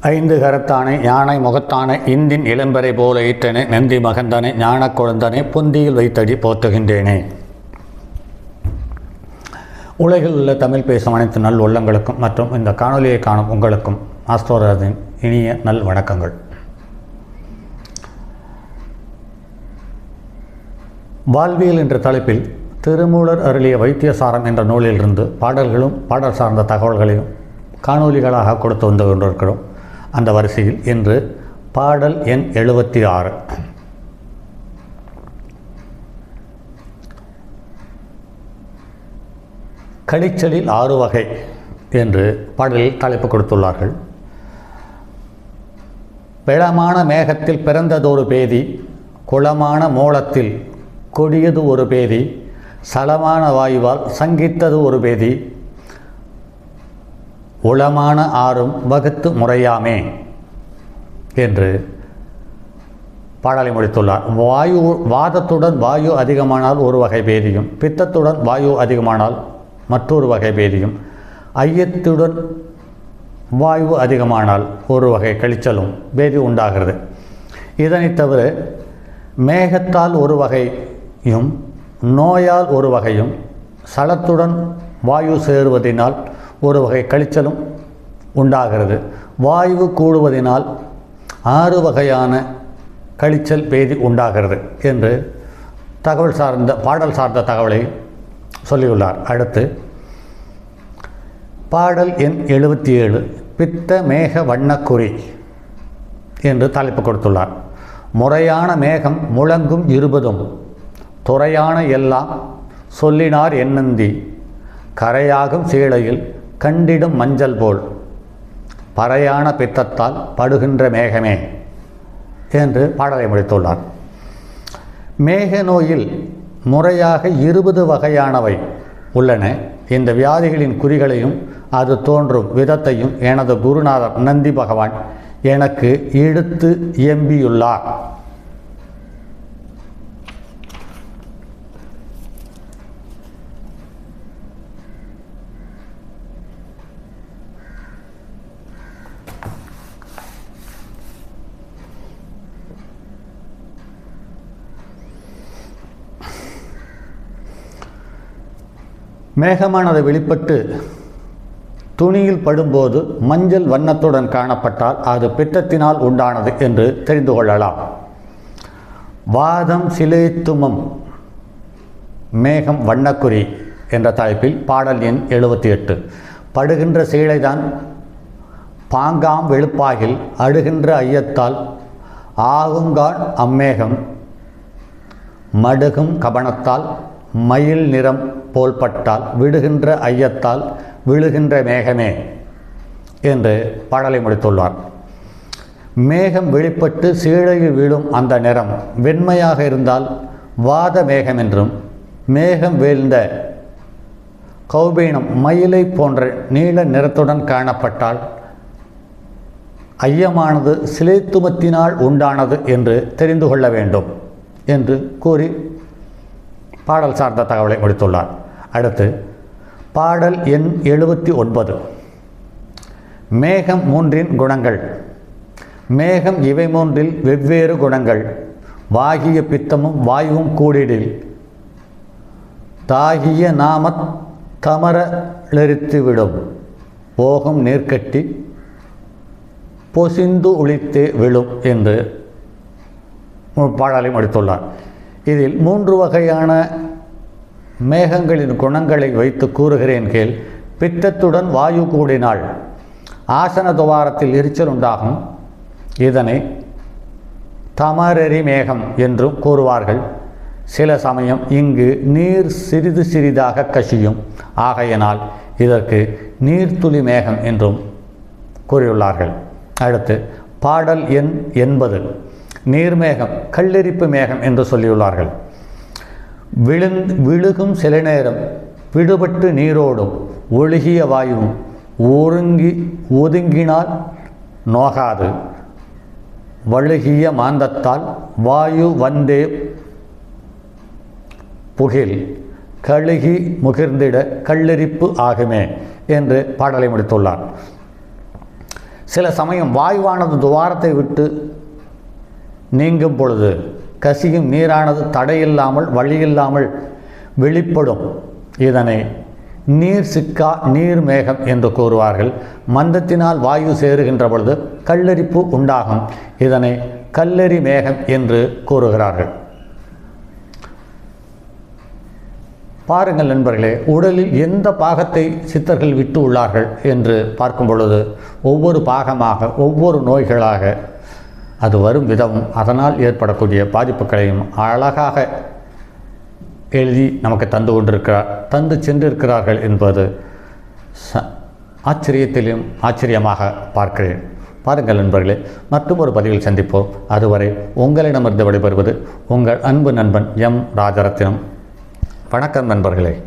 ஐந்து கரத்தானை யானை முகத்தானை இந்தின் இளம்பரை போல ஈற்றனை நந்தி மகந்தனை ஞானக் குழந்தனை புந்தியில் வைத்தடி போத்துகின்றேனே உலகில் உள்ள தமிழ் பேசும் அனைத்து நல் உள்ளங்களுக்கும் மற்றும் இந்த காணொலியை காணும் உங்களுக்கும் ஆஸ்தோரதின் இனிய நல் வணக்கங்கள். வாழ்வியல் என்ற தலைப்பில் திருமூலர் அருளிய வைத்தியசாரம் என்ற நூலிலிருந்து பாடல்களும் பாடல் சார்ந்த தகவல்களையும் காணொலிகளாக கொடுத்து வந்து கொண்டிருக்கிறோம். அந்த வரிசையில் இன்று பாடல் எண் எழுபத்தி ஆறு. கழிச்சலில் ஆறு வகை என்று பாடலில் தலைப்பு கொடுத்துள்ளார்கள். வெளமான மேகத்தில் பிறந்ததொரு பேதி குளமான மூலத்தில் கொடியது ஒரு பேதி சலமான வாயுவால் சங்கித்தது ஒரு பேதி உளமான ஆறும் வகுத்து முறையாமே என்று பாடலை முடித்துள்ளார். வாயு வாதத்துடன் வாயு அதிகமானால் ஒரு வகை பேதியும் பித்தத்துடன் வாயு அதிகமானால் மற்றொரு வகை பேதியும் ஐயத்துடன் வாயு அதிகமானால் ஒரு வகை கழிச்சலும் பேதி உண்டாகிறது. இதனைத் தவிர மேகத்தால் ஒரு வகையும் நோயால் ஒரு வகையும் சலத்துடன் வாயு சேருவதினால் ஒரு வகை கழிச்சலும் உண்டாகிறது. வாயு கூடுவதினால் ஆறு வகையான கழிச்சல் பேதி உண்டாகிறது என்று தகவல் சார்ந்த பாடல் சார்ந்த தகவலை சொல்லியுள்ளார். அடுத்து பாடல் எண் எழுபத்தி ஏழு பித்த மேக வண்ணக்குறி என்று தலைப்பு கொடுத்துள்ளார். முறையான மேகம் முழங்கும் இருபதும் துறையான எல்லாம் சொல்லினார் என்னந்தி கரையாகும் சீளையில் கண்டிடும் மஞ்சள் போல். பறையான பித்தத்தால் படுகின்ற மேகமே என்று பாடலை முடித்துள்ளார். மேக நோயில் முறையாக இருபது வகையானவை உள்ளன. இந்த வியாதிகளின் குறிகளையும் அது தோன்றும் விதத்தையும் எனது குருநாதர் நந்தி பகவான் எனக்கு எடுத்து எம்பியுள்ளார். மேகமானது வெளிப்பட்டு துணியில் படும்போது மஞ்சள் வண்ணத்துடன் காணப்பட்டால் அது பித்தத்தினால் உண்டானது என்று தெரிந்து கொள்ளலாம். வாதம் சிலேத்துமம் மேகம் வண்ணக்குறி என்ற தலைப்பில் பாடல் எண் எழுபத்தி எட்டு. படுகின்ற சீழைதான் பாங்காம் வெளுப்பாகில் அடுகின்ற ஐயத்தால் ஆகுங்கான் அம்மேகம் மடுகும் கபணத்தால் மயில் நிறம் போல்பட்டால் விடுகின்ற ஐயத்தால் விழுகின்ற மேகமே என்று பாடலை முடித்துள்ளார். மேகம் வெளிப்பட்டு சீழையில் விழும் அந்த நிறம் வெண்மையாக இருந்தால் வாத மேகம் என்றும் மேகம் வீழ்ந்த கௌபீனம் மயிலை போன்ற நீல நிறத்துடன் காணப்பட்டால் ஐயமானது சிலைத்துமத்தினால் உண்டானது என்று தெரிந்து கொள்ள வேண்டும் என்று கூறி பாடல் சார்ந்த தகவலை முடித்துள்ளார். அடுத்து பாடல் எண் எழுபத்தி ஒன்பது. மேகம் மூன்றின் குணங்கள். மேகம் இவை மூன்றில் வெவ்வேறு குணங்கள். வாகிய பித்தமும் வாயுவும் கூடிடில். தாகிய நாமத் தமரளரித்துவிடும் போகும் நீர்க்கட்டி பொசிந்து ஒளித்தே விழும் என்று பாடலை முடித்துள்ளார். இதில் மூன்று வகையான மேகங்களின் குணங்களை வைத்து கூறுகிறேன் கேள். பித்தத்துடன் வாயு கூடினால் ஆசன துவாரத்தில் எரிச்சல் உண்டாகும். இதனை தமரெறி மேகம் என்றும் கூறுவார்கள். சில சமயம் இங்கு நீர் சிறிது சிறிதாக கசியும். ஆகையினால் இதற்கு நீர்த்துளி மேகம் என்றும் கூறியுள்ளார்கள். அடுத்து பாடல் எண் எண்பது நீர்மேகம் கல்லெரிப்பு மேகம் என்று சொல்லியுள்ளார்கள். விழுந்து விழுகும் சில நேரம் விடுபட்டு நீரோடும் ஒழுகிய வாயுவும் ஒருங்கி ஒதுங்கினால் நோகாது. வழுகிய மாந்தத்தால் வாயு வந்தே புகில் கழுகி முகிர்ந்திட கல்லெரிப்பு ஆகுமே என்று பாடலை முடித்துள்ளார். சில சமயம் வாயுவானது துவாரத்தை விட்டு நீங்கும் பொழுது கசியும் நீரானது தடையில்லாமல் வழியில்லாமல் வெளிப்படும். இதனை நீர் சிக்கா நீர் மேகம் என்று கூறுவார்கள். மந்தத்தினால் வாயு சேருகின்ற பொழுது கல்லரிப்பு உண்டாகும். இதனை கல்லரி மேகம் என்று கூறுகிறார்கள். பாருங்கள் நண்பர்களே உடலில் எந்த பாகத்தை சித்தர்கள் விட்டு உள்ளார்கள் என்று பார்க்கும் பொழுது ஒவ்வொரு பாகமாக ஒவ்வொரு நோய்களாக அது வரும் விதமும் அதனால் ஏற்படக்கூடிய பாதிப்புகளையும் அழகாக எழுதி நமக்கு தந்து கொண்டிருக்கிறார். தந்து சென்றிருக்கிறார்கள் என்பது ச ஆச்சரியத்திலும் ஆச்சரியமாக பார்க்கிறேன். பாருங்கள் நண்பர்களே மற்றும் ஒரு பதிவில் சந்திப்போம். அதுவரை உங்களிடமிருந்து விடைபெறுவது உங்கள் அன்பு நண்பன் எம். ராஜரத்தினம். வணக்கம் நண்பர்களே.